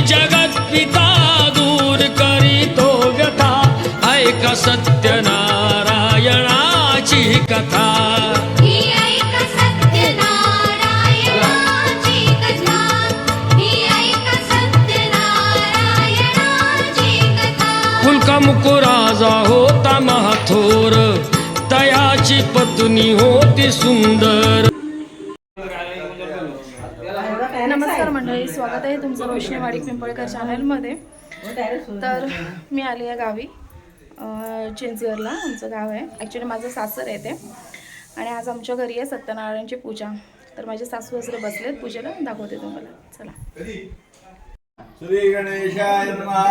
जगत पिता दूर करीतो व्यथा. ऐक सत्यनारायणाची कथा. ही ऐक सत्यनारायणाची कथा. ही ऐक सत्यनारायणाची कथा. फुलका मुकुराजा होता महाथोर. तयाची पत्नी होती सुंदर. नमस्कार मंडळी स्वागत आहे तुमचं रोशनी वाडी पिंपळकर चॅनलमध्ये तर मी आली आहे गावी चिंचगरला आमचं गाव आहे. ॲक्च्युली माझं सासर आहे ते. आणि आज आमच्या घरी आहे सत्यनारायणची पूजा. तर माझे सासू सासरे बसलेत पूजेला दाखवते तुम्हाला. चला. श्री गणेशाय नमः.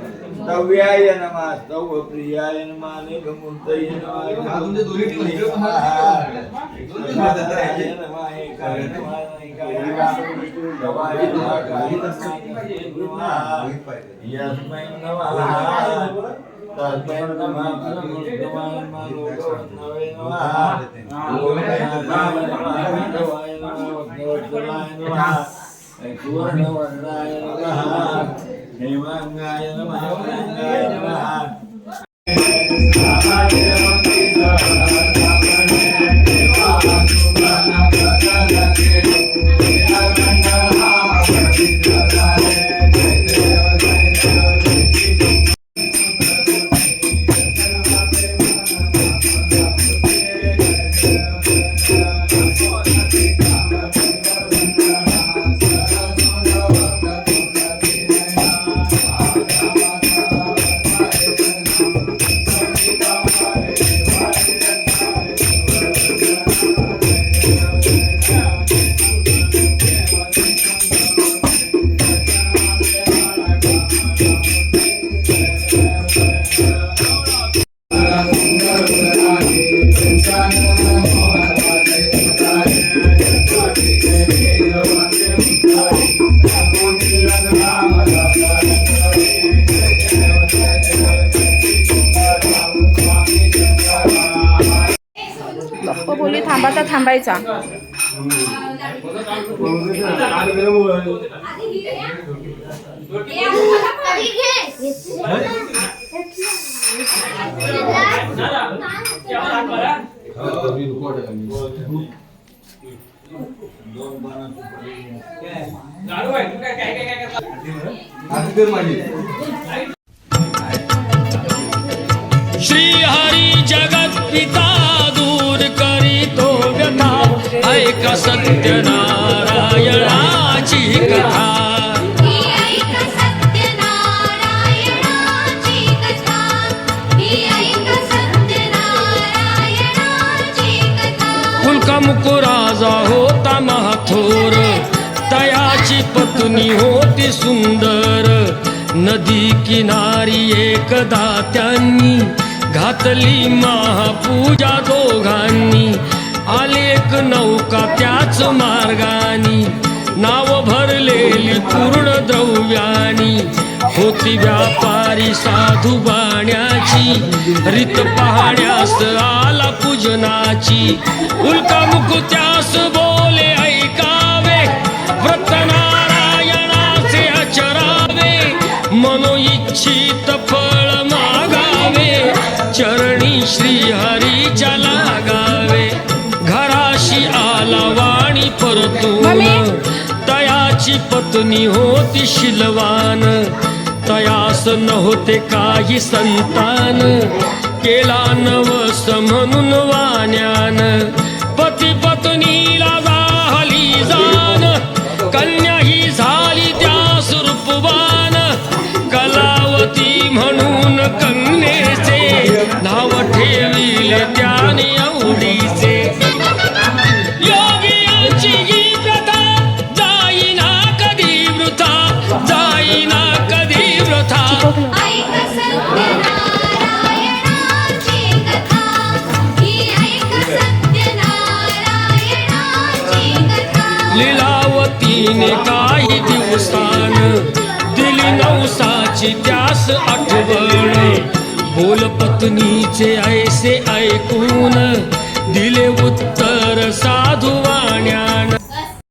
तव्याय नमः तव प्रियाय नमः निगमूर्तये नमः यस्मै नमः तस्मै नमः परमोत्तमाय नमः लोकवन्नवे नमः लोकवन्नवे नमः भगवाय नमः भगवत्तमाय नमः पूर्णवर्णाय नमः हेमांगाय नमः हेमांगाय नमः गप्प बोली थांबा तर थांबायचा श्री हरी जगत पिता दूर करीतो व्यथा सत्य ना फुलका राजा होता महाथोर तयाची पत्नी होती सुंदर। नदी किनारी एकदा त्यांनी घातली महापूजा दोघांनी। आलेक नौका त्याच मार्गानी नाव भरलेली पूर्ण द्रव्यानी। होती व्यापारी साधू बाण्याची रीत पाहण्यास आला पूजनाची. उल्का मुकुत्यास बोले ऐकावे व्रत नारायणाचे अचरावे मनो इच्छित फळ मागावे चरणी श्री हरीच्या लागावे. घराशी आला वाणी परतून तयाची पत्नी होती शिलवान. तयास नव्हते काही संतान. केला नवस म्हणून वाण्या लिलावतीने काही दिवसान दिली नवसाची त्यास आठवण. बोल पत्नीचे ऐसे ऐकून दिले उत्तर साधू वाण्यान